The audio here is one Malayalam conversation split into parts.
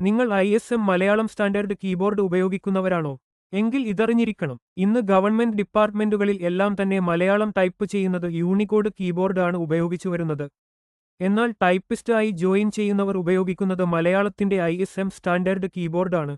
നിങ്ങൾ I S M Malayalam standard keyboard ഉപയോഗിക്കുന്നവരാണോ? എങ്കിൽ ഇതറിഞ്ഞിരിക്കണം. ഇന്ന് ഗവൺമെന്റ് ഡിപ്പാർട്ട്മെന്റുകളിൽ എല്ലാം തന്നെ മലയാളം ടൈപ്പ് ചെയ്യുന്നത് യൂണിക്കോഡ് കീബോർഡ് ആണ് ഉപയോഗിച്ചു വരുന്നത്. എന്നാൽ ടൈപ്പിസ്റ്റ് ആയി ജോയിൻ ചെയ്യുന്നവർ ഉപയോഗിക്കുന്നത് മലയാളത്തിന്റെ I S M standard കീബോർഡാണ്.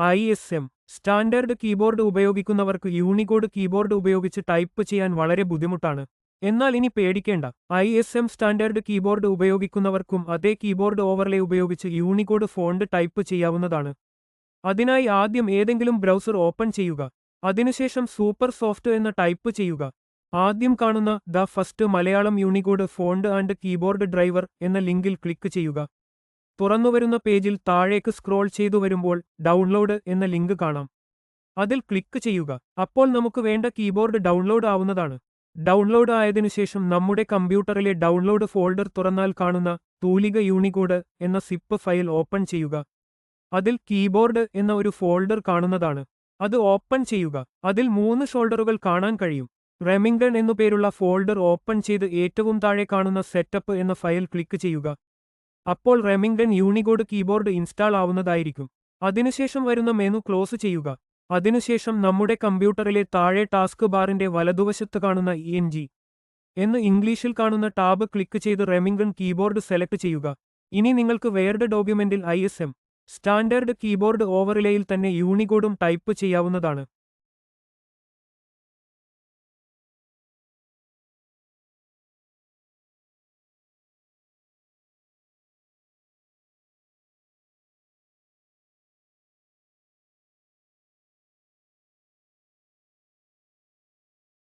I S M standard keyboard ഉപയോഗിക്കുന്നവർക്ക് യൂണിക്കോഡ് കീബോർഡ് ഉപയോഗിച്ച് ടൈപ്പ് ചെയ്യാൻ വളരെ ബുദ്ധിമുട്ടാണ്. എന്നാൽ ഇനി പേടിക്കേണ്ട. I S M standard keyboard ഉപയോഗിക്കുന്നവർക്കും അതേ കീബോർഡ് ഓവർലേ ഉപയോഗിച്ച് യൂണിക്കോഡ് ഫോണ്ട് ടൈപ്പ് ചെയ്യാവുന്നതാണ്. അതിനായി ആദ്യം ഏതെങ്കിലും ബ്രൗസർ ഓപ്പൺ ചെയ്യുക. അതിനുശേഷം സൂപ്പർ സോഫ്റ്റ് എന്ന് ടൈപ്പ് ചെയ്യുക. ആദ്യം കാണുന്ന the first Malayalam unicode font and keyboard driver എന്ന ലിങ്കിൽ ക്ലിക്ക് ചെയ്യുക. തുറന്നുവരുന്ന പേജിൽ താഴേക്ക് സ്ക്രോൾ ചെയ്തു വരുമ്പോൾ ഡൗൺലോഡ് എന്ന ലിങ്ക് കാണാം. അതിൽ ക്ലിക്ക് ചെയ്യുക. അപ്പോൾ നമുക്ക് വേണ്ട കീബോർഡ് ഡൗൺലോഡ് ആവുന്നതാണ്. ഡൗൺലോഡ് ആയതിനുശേഷം നമ്മുടെ കമ്പ്യൂട്ടറിലെ ഡൗൺലോഡ് ഫോൾഡർ തുറന്നാൽ കാണുന്ന തൂലിക യൂണികോഡ് എന്ന സിപ്പ് ഫയൽ ഓപ്പൺ ചെയ്യുക. അതിൽ കീബോർഡ് എന്ന ഒരു ഫോൾഡർ കാണുന്നതാണ്. അത് ഓപ്പൺ ചെയ്യുക. അതിൽ മൂന്ന് ഷോൾഡറുകൾ കാണാൻ കഴിയും. റെമിംഗൺ എന്നു പേരുള്ള ഫോൾഡർ ഓപ്പൺ ചെയ്ത് ഏറ്റവും താഴെ കാണുന്ന സെറ്റപ്പ് എന്ന ഫയൽ ക്ലിക്ക് ചെയ്യുക. അപ്പോൾ റെമിംഗൺ യൂണികോഡ് കീബോർഡ് ഇൻസ്റ്റാൾ ആവുന്നതായിരിക്കും. അതിനുശേഷം വരുന്ന മെനു ക്ലോസ് ചെയ്യുക. അതിനുശേഷം നമ്മുടെ കമ്പ്യൂട്ടറിലെ താഴെ ടാസ്ക് ബാറിന്റെ വലതുവശത്ത് കാണുന്ന ഇ എൻ ജി എന്ന് ഇംഗ്ലീഷിൽ കാണുന്ന ടാബ് ക്ലിക്ക് ചെയ്ത് റെമിംഗൺ കീബോർഡ് സെലക്ട് ചെയ്യുക. ഇനി നിങ്ങൾക്ക് വേർഡ് ഡോക്യുമെന്റിൽ I S M standard keyboard ഓവർലേയിൽ തന്നെ യൂണികോഡും ടൈപ്പ് ചെയ്യാവുന്നതാണ്.